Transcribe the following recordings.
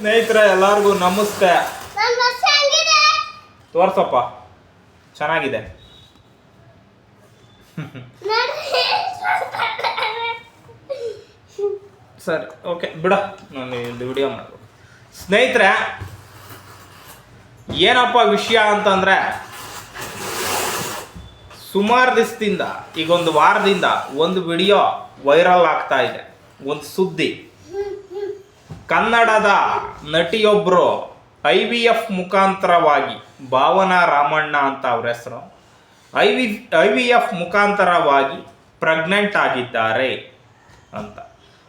ಸ್ನೇಹಿತರೆ ಎಲ್ಲರಿಗೂ ನಮಸ್ತೆ. ತೋರ್ಸಪ್ಪ. ಚೆನ್ನಾಗಿದೆ. ಸರಿ ಓಕೆ ಬಿಡ. ನಾನು ಇಲ್ಲಿ ವಿಡಿಯೋ ಮಾಡಬೇಕು. ಸ್ನೇಹಿತರೆ ಏನಪ್ಪ ವಿಷಯ ಅಂತಂದ್ರೆ ಸುಮಾರು ದಿವಸದಿಂದ ಈಗ ಒಂದು ವಾರದಿಂದ ಒಂದು ವಿಡಿಯೋ ವೈರಲ್ ಆಗ್ತಾ ಇದೆ. ಒಂದು ಸುದ್ದಿ. ಕನ್ನಡದ ನಟಿಯೊಬ್ಬರು ಐ ವಿ ಎಫ್ ಮುಖಾಂತರವಾಗಿ ಭಾವನಾ ರಾಮಣ್ಣ ಅಂತ ಅವ್ರ ಹೆಸರು. I V I V F ಮುಖಾಂತರವಾಗಿ ಪ್ರೆಗ್ನೆಂಟ್ ಆಗಿದ್ದಾರೆ ಅಂತ.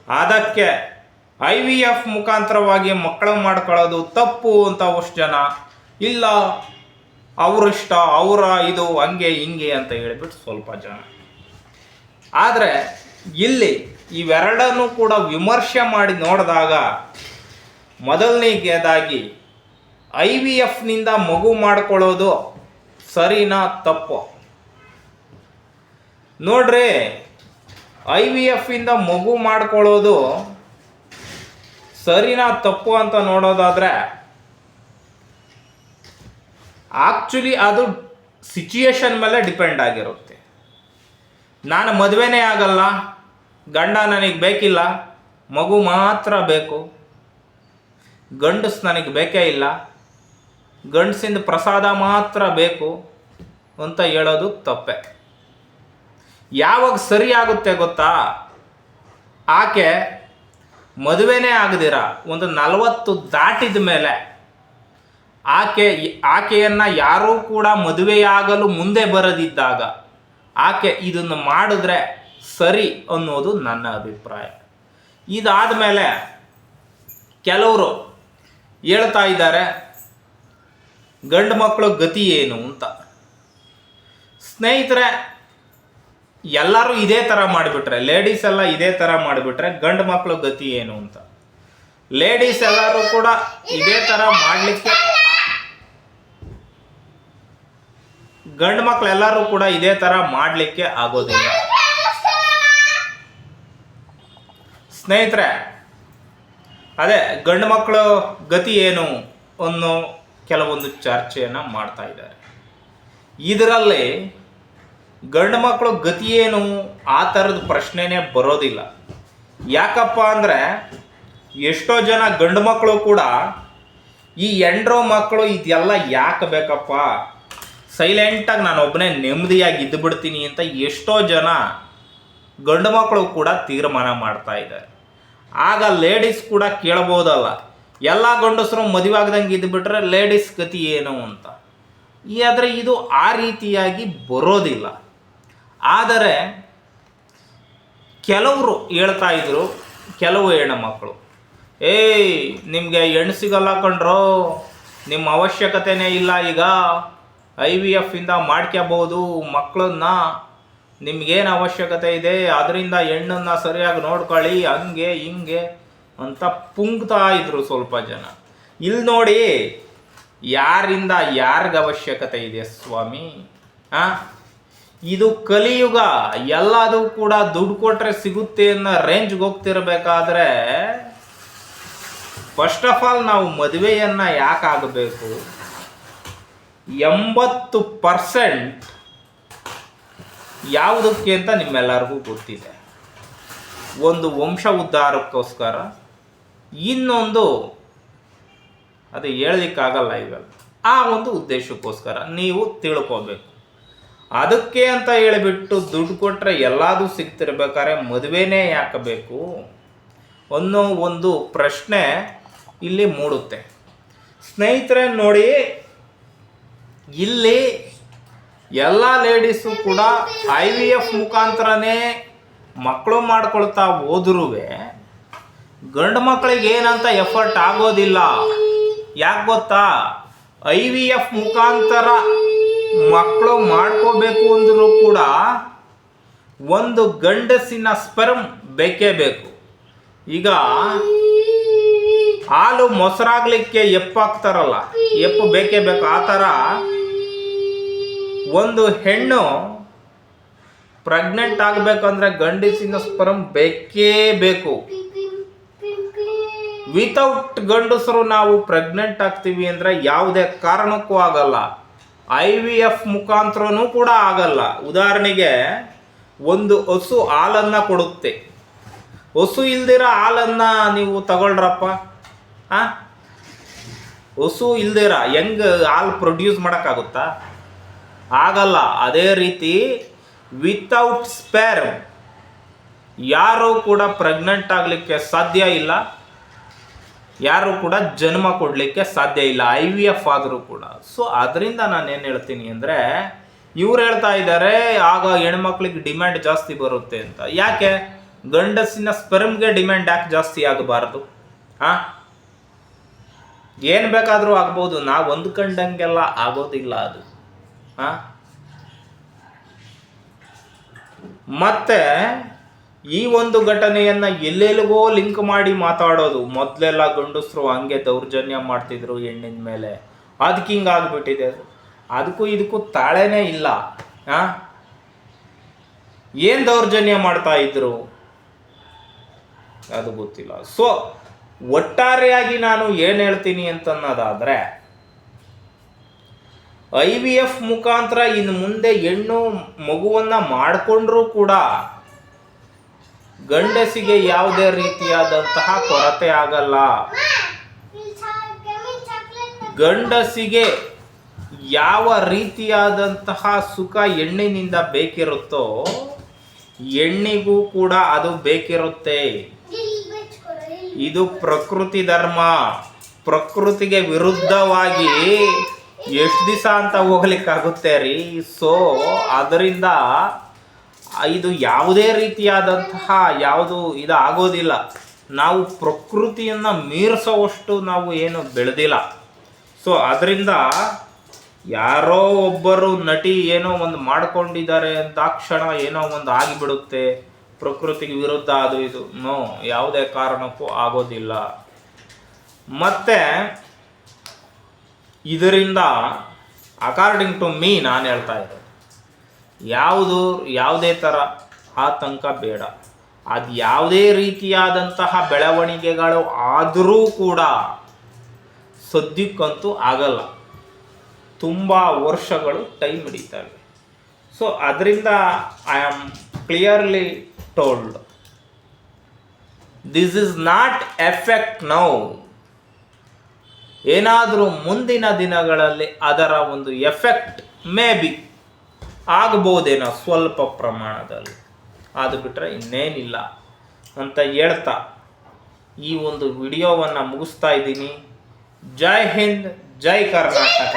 ಅದಕ್ಕೆ ಐ ವಿ ಎಫ್ ಮುಖಾಂತರವಾಗಿ ಮಕ್ಕಳು ಮಾಡ್ಕೊಳ್ಳೋದು ತಪ್ಪು ಅಂತ ಅಷ್ಟು ಜನ, ಇಲ್ಲ ಅವರಿಷ್ಟ ಅವರ ಇದು ಹಂಗೆ, ಹಿಂಗೆ ಅಂತ ಹೇಳಿಬಿಟ್ಟು ಸ್ವಲ್ಪ ಜನ. ಆದರೆ ಇಲ್ಲಿ ಇವೆರಡನ್ನೂ ಕೂಡ ವಿಮರ್ಶೆ ಮಾಡಿ ನೋಡಿದಾಗ ಮೊದಲನೇದಾಗಿ ಐ ವಿ ಎಫ್ನಿಂದ ಮಗು ಮಾಡಿಕೊಳ್ಳೋದು ಸರಿನಾ ತಪ್ಪು? ನೋಡ್ರಿ, ಐ ವಿ ಎಫ್ನಿಂದ ಮಗು ಮಾಡ್ಕೊಳ್ಳೋದು ಸರಿನಾ ತಪ್ಪು ಅಂತ ನೋಡೋದಾದ್ರೆ ಆಕ್ಚುಲಿ ಅದು ಸಿಚುಯೇಷನ್ ಮೇಲೆ ಡಿಪೆಂಡ್ ಆಗಿರುತ್ತೆ. ನಾನು ಮದುವೆನೇ ಆಗಲ್ಲ ಗಂಡ ನನಗೆ ಬೇಕಿಲ್ಲ, ಮಗು ಮಾತ್ರ ಬೇಕು. ಗಂಡಸು ನನಗೆ ಬೇಕೇ ಇಲ್ಲ, ಗಂಡಸಿಂದ ಪ್ರಸಾದ ಮಾತ್ರ ಬೇಕು ಅಂತ ಹೇಳೋದು ತಪ್ಪೆ. ಯಾವಾಗ ಸರಿಯಾಗುತ್ತೆ ಗೊತ್ತಾ? ಆಕೆ ಮದುವೆನೇ ಆಗದಿರ, ಒಂದು ನಲವತ್ತು ದಾಟಿದ ಮೇಲೆ ಆಕೆ, ಆಕೆಯನ್ನು ಯಾರೂ ಕೂಡ ಮದುವೆಯಾಗಲು ಮುಂದೆ ಬರದಿದ್ದಾಗ ಆಕೆ ಇದನ್ನು ಮಾಡಿದ್ರೆ ಸರಿ ಅನ್ನೋದು ನನ್ನ ಅಭಿಪ್ರಾಯ. ಇದಾದ ಮೇಲೆ ಕೆಲವರು ಹೇಳ್ತಾ ಇದ್ದಾರೆ, ಗಂಡು ಮಕ್ಕಳ ಗತಿ ಏನು ಅಂತ. ಸ್ನೇಹಿತರೆ, ಎಲ್ಲರೂ ಇದೇ ಥರ ಮಾಡಿಬಿಟ್ರೆ ಲೇಡೀಸ್ ಎಲ್ಲ ಇದೇ ಥರ ಮಾಡಿಬಿಟ್ರೆ ಗಂಡು ಮಕ್ಕಳ ಗತಿ ಏನು ಅಂತ. ಲೇಡೀಸ್ ಎಲ್ಲರೂ ಕೂಡ ಇದೇ ಥರ ಮಾಡಲಿಕ್ಕೆ ಗಂಡು ಮಕ್ಕಳೆಲ್ಲರೂ ಕೂಡ ಇದೇ ಥರ ಮಾಡಲಿಕ್ಕೆ ಆಗೋದಿಲ್ಲ. ಸ್ನೇಹಿತರೆ, ಅದೇ ಗಂಡು ಮಕ್ಕಳು ಗತಿ ಏನು ಅನ್ನೋ ಕೆಲವೊಂದು ಚರ್ಚೆಯನ್ನು ಮಾಡ್ತಾ ಇದ್ದಾರೆ. ಇದರಲ್ಲಿ ಗಂಡು ಮಕ್ಕಳು ಗತಿ ಏನು ಆ ಥರದ ಪ್ರಶ್ನೆನೇ ಬರೋದಿಲ್ಲ. ಯಾಕಪ್ಪ ಅಂದರೆ ಎಷ್ಟೋ ಜನ ಗಂಡು ಮಕ್ಕಳು ಕೂಡ ಈ ಎಂಡ್ರೋ ಮಕ್ಕಳು ಇದೆಲ್ಲ ಯಾಕೆ ಬೇಕಪ್ಪ? ಸೈಲೆಂಟಾಗಿ ನಾನು ಒಬ್ಬನೇ ನೆಮ್ಮದಿಯಾಗಿ ಇದ್ದು ಬಿಡ್ತೀನಿ ಅಂತ ಎಷ್ಟೋ ಜನ ಗಂಡು ಮಕ್ಕಳು ಕೂಡ ತೀರ್ಮಾನ ಮಾಡ್ತಾ ಇದ್ದಾರೆ. ಆಗ ಲೇಡೀಸ್ ಕೂಡ ಕೇಳ್ಬೋದಲ್ಲ. ಎಲ್ಲ ಗಂಡಸರು ಮದುವೆ ಆಗ್ದಂಗೆ ಇದ್ಬಿಟ್ರೆ ಲೇಡೀಸ್ ಗತಿ ಏನು ಅಂತ. ಈ ಆದರೆ ಇದು ಆ ರೀತಿಯಾಗಿ ಬರೋದಿಲ್ಲ. ಆದರೆ ಕೆಲವರು ಹೇಳ್ತಾ ಇದ್ರು, ಕೆಲವು ಹೆಣ್ಣುಮಕ್ಕಳು ಏಯ್, ನಿಮಗೆ ಹೆಣ್ಣು ಸಿಗಲ್ಲ ಕಣ್ರೋ ನಿಮ್ಮ ಅವಶ್ಯಕತೆನೇ ಇಲ್ಲ ಈಗ. ಐ ವಿ ಎಫಿಂದ ಮಾಡ್ಕೋಬಹುದು ಮಕ್ಕಳನ್ನ ನಿಮ್ಗೇನು ಅವಶ್ಯಕತೆ ಇದೆ? ಅದರಿಂದ ಹೆಣ್ಣನ್ನು ಸರಿಯಾಗಿ ನೋಡ್ಕೊಳ್ಳಿ, ಹಂಗೆ ಹಿಂಗೆ ಅಂತ ಪುಂಗ್ತಾ ಇದ್ರು ಸ್ವಲ್ಪ ಜನ. ಇಲ್ಲಿ ನೋಡಿ, ಯಾರಿಂದ ಯಾರಿಗ ಅವಶ್ಯಕತೆ ಇದೆ ಸ್ವಾಮಿ? ಆ? ಇದು ಕಲಿಯುಗ. ಎಲ್ಲದೂ ಕೂಡ ದುಡ್ಡು ಕೊಟ್ರೆ ಸಿಗುತ್ತೆ ಅನ್ನೋ ರೇಂಜ್ಗೆ ಹೋಗ್ತಿರ್ಬೇಕಾದ್ರೆ ಫಸ್ಟ್ ಆಫ್ ಆಲ್ ನಾವು ಮದುವೆಯನ್ನ ಯಾಕಾಗಬೇಕು? ಎಂಬತ್ತು ಪರ್ಸೆಂಟ್ ಯಾವುದಕ್ಕೆ ಅಂತ ನಿಮ್ಮೆಲ್ಲರಿಗೂ ಗೊತ್ತಿದೆ. ಒಂದು ವಂಶ ಉದ್ಧಾರಕ್ಕೋಸ್ಕರ ಇನ್ನೊಂದು ಅದು ಹೇಳಲಿಕ್ಕಾಗಲ್ಲ ಈಗ ಆ ಒಂದು ಉದ್ದೇಶಕ್ಕೋಸ್ಕರ ನೀವು ತಿಳ್ಕೋಬೇಕು. ಅದಕ್ಕೆ ಅಂತ ಹೇಳಿಬಿಟ್ಟು ದುಡ್ಡು ಕೊಟ್ಟರೆ ಎಲ್ಲದೂ ಸಿಗ್ತಿರ್ಬೇಕಾದ್ರೆ ಮದುವೆನೇ ಯಾಕೆ ಬೇಕು ಅನ್ನೋ ಒಂದು ಪ್ರಶ್ನೆ ಇಲ್ಲಿ ಮೂಡುತ್ತೆ. ಸ್ನೇಹಿತರೆ ನೋಡಿ, ಇಲ್ಲಿ ಎಲ್ಲ ಲೇಡೀಸು ಕೂಡ ಐ ವಿ ಎಫ್ ಮುಖಾಂತರನೇ ಮಕ್ಕಳು ಮಾಡ್ಕೊಳ್ತಾ ಹೋದ್ರೂ ಗಂಡು ಮಕ್ಕಳಿಗೆ ಏನಂತ ಎಫರ್ಟ್ ಆಗೋದಿಲ್ಲ. ಯಾಕೆ ಗೊತ್ತಾ? ಐ ವಿ ಎಫ್ ಮುಖಾಂತರ ಮಕ್ಕಳು ಮಾಡ್ಕೋಬೇಕು ಅಂದರೂ ಕೂಡ ಒಂದು ಗಂಡಸಿನ ಸ್ಪರ್ಮ್ ಬೇಕೇ ಬೇಕು. ಈಗ ಹಾಲು ಮೊಸರಾಗ್ಲಿಕ್ಕೆ ಎಪ್ಪಾಗ್ತಾರಲ್ಲ, ಎಪ್ಪು ಬೇಕೇ ಬೇಕು. ಆ ಥರ ಒಂದು ಹೆಣ್ಣು ಪ್ರೆಗ್ನೆಂಟ್ ಆಗಬೇಕಂದ್ರೆ ಗಂಡಸಿನ ಸ್ಪರಮ್ ಬೇಕೇ ಬೇಕು. ವಿತೌಟ್ ಗಂಡಸರು ನಾವು ಪ್ರೆಗ್ನೆಂಟ್ ಆಗ್ತೀವಿ ಅಂದರೆ ಯಾವುದೇ ಕಾರಣಕ್ಕೂ ಆಗಲ್ಲ. ಐ ವಿ ಎಫ್ ಮುಖಾಂತರನೂ ಕೂಡ ಆಗಲ್ಲ. ಉದಾಹರಣೆಗೆ, ಒಂದು ಹಸು ಹಾಲನ್ನು ಕೊಡುತ್ತೆ. ಹಸು ಇಲ್ದಿರ ಹಾಲನ್ನು ನೀವು ತಗೊಳ್ರಪ್ಪ. ಹಾಂ ಹಸು ಇಲ್ದಿರ, ಹೆಂಗ್ ಹಾಲು ಪ್ರೊಡ್ಯೂಸ್ ಮಾಡೋಕ್ಕಾಗುತ್ತಾ? ಆಗಲ್ಲ. ಅದೇ ರೀತಿ ವಿತೌಟ್ ಸ್ಪೇರ್ ಯಾರೂ ಕೂಡ ಪ್ರೆಗ್ನೆಂಟ್ ಆಗಲಿಕ್ಕೆ ಸಾಧ್ಯ ಇಲ್ಲ. ಯಾರು ಕೂಡ ಜನ್ಮ ಕೊಡಲಿಕ್ಕೆ ಸಾಧ್ಯ ಇಲ್ಲ. ಐ ವಿ ಎಫ್ ಆದರೂ ಕೂಡ. ಸೊ ಅದರಿಂದ ನಾನು ಏನು ಹೇಳ್ತೀನಿ ಅಂದರೆ, ಇವ್ರು ಹೇಳ್ತಾ ಇದ್ದಾರೆ ಆಗ ಹೆಣ್ಮಕ್ಳಿಗೆ ಡಿಮ್ಯಾಂಡ್ ಜಾಸ್ತಿ ಬರುತ್ತೆ ಅಂತ. ಯಾಕೆ? ಗಂಡಸಿನ ಸ್ಪೆರ್ಮ್ಗೆ ಡಿಮ್ಯಾಂಡ್ ಯಾಕೆ ಜಾಸ್ತಿ ಆಗಬಾರ್ದು? ಹಾಂ ಏನು ಬೇಕಾದರೂ ಆಗ್ಬೋದು. ನಾವು ಕಂಡಂಗೆಲ್ಲ ಆಗೋದಿಲ್ಲ ಅದು. ಮತ್ತೆ ಈ ಒಂದು ಘಟನೆಯನ್ನ ಎಲ್ಲೆಲ್ಲಿಗೋ ಲಿಂಕ್ ಮಾಡಿ ಮಾತಾಡೋದು. ಮೊದಲೆಲ್ಲ ಗಂಡಸರು ಹಂಗೆ ದೌರ್ಜನ್ಯ ಮಾಡ್ತಿದ್ರು ಹೆಣ್ಣಿನ ಮೇಲೆ. ಅದಕ್ಕೆ ಹಿಂಗಾಗ್ಬಿಟ್ಟಿದೆ ಅದು ಅದಕ್ಕೂ ಇದಕ್ಕೂ ತಾಳೆನೇ ಇಲ್ಲ. ಆ? ಏನು ದೌರ್ಜನ್ಯ ಮಾಡ್ತಾ ಇದ್ರು? ಅದು ಗೊತ್ತಿಲ್ಲ. ಸೊ ಒಟ್ಟಾರೆಯಾಗಿ ನಾನು ಏನು ಹೇಳ್ತೀನಿ ಅಂತನ್ನೋದಾದ್ರೆ ಐ ವಿ ಎಫ್ ಮುಖಾಂತರ ಇನ್ನು ಮುಂದೆ ಹೆಣ್ಣು ಮಗುವನ್ನು ಮಾಡಿಕೊಂಡ್ರೂ ಕೂಡ ಗಂಡಸಿಗೆ ಯಾವುದೇ ರೀತಿಯಾದಂತಹ ಕೊರತೆ ಆಗಲ್ಲ. ಗಂಡಸಿಗೆ ಯಾವ ರೀತಿಯಾದಂತಹ ಸುಖ ಹೆಣ್ಣಿನಿಂದ ಬೇಕಿರುತ್ತೋ ಹೆಣ್ಣಿಗೂ ಕೂಡ ಅದು ಬೇಕಿರುತ್ತೆ. ಇದು ಪ್ರಕೃತಿ ಧರ್ಮ. ಪ್ರಕೃತಿಗೆ ವಿರುದ್ಧವಾಗಿ ಎಷ್ಟು ದಿವಸ ಅಂತ ಹೋಗ್ಲಿಕ್ಕಾಗುತ್ತೆ ರೀ? ಸೊ ಅದರಿಂದ ಇದು ಯಾವುದೇ ರೀತಿಯಾದಂತಹ ಯಾವುದು ಇದು ಆಗೋದಿಲ್ಲ ನಾವು ಪ್ರಕೃತಿಯನ್ನು ಮೀರಿಸೋವಷ್ಟು ನಾವು ಏನು ಬೆಳೆದಿಲ್ಲ. ಸೊ ಅದರಿಂದ ಯಾರೋ ಒಬ್ಬರು ನಟಿ ಏನೋ ಒಂದು ಮಾಡ್ಕೊಂಡಿದ್ದಾರೆ ಅಂದಾಕ್ಷಣ ಏನೋ ಒಂದು ಆಗಿಬಿಡುತ್ತೆ. ಪ್ರಕೃತಿಗೆ ವಿರುದ್ಧ ಅದು ಇದು. ನೋ ಯಾವುದೇ ಕಾರಣಕ್ಕೂ ಆಗೋದಿಲ್ಲ. ಮತ್ತೆ ಇದರಿಂದ ಅಕಾರ್ಡಿಂಗ್ ಟು ಮೀ ನಾನು ಹೇಳ್ತಾ ಇದ್ದೆ ಯಾವುದು, ಯಾವುದೇ ಥರ ಆತಂಕ ಬೇಡ. ಅದು ಯಾವುದೇ ರೀತಿಯಾದಂತಹ ಬೆಳವಣಿಗೆಗಳು ಆದರೂ ಕೂಡ ಸದ್ಯಕ್ಕಂತೂ ಆಗಲ್ಲ. ತುಂಬ ವರ್ಷಗಳು ಟೈಮ್ ಹಿಡಿತವೆ. ಸೊ ಅದರಿಂದ I am clearly told this is not effect now ಏನಾದರೂ ಮುಂದಿನ ದಿನಗಳಲ್ಲಿ ಅದರ ಒಂದು ಎಫೆಕ್ಟ್ ಮೇ ಬಿ ಆಗ್ಬೋದೇನೋ ಸ್ವಲ್ಪ ಪ್ರಮಾಣದಲ್ಲಿ. ಅದು ಬಿಟ್ಟರೆ ಇನ್ನೇನಿಲ್ಲ ಅಂತ ಹೇಳ್ತಾ ಈ ಒಂದು ವಿಡಿಯೋವನ್ನು ಮುಗಿಸ್ತಾ ಇದ್ದೀನಿ. ಜೈ ಹಿಂದ್ ಜೈ ಕರ್ನಾಟಕ.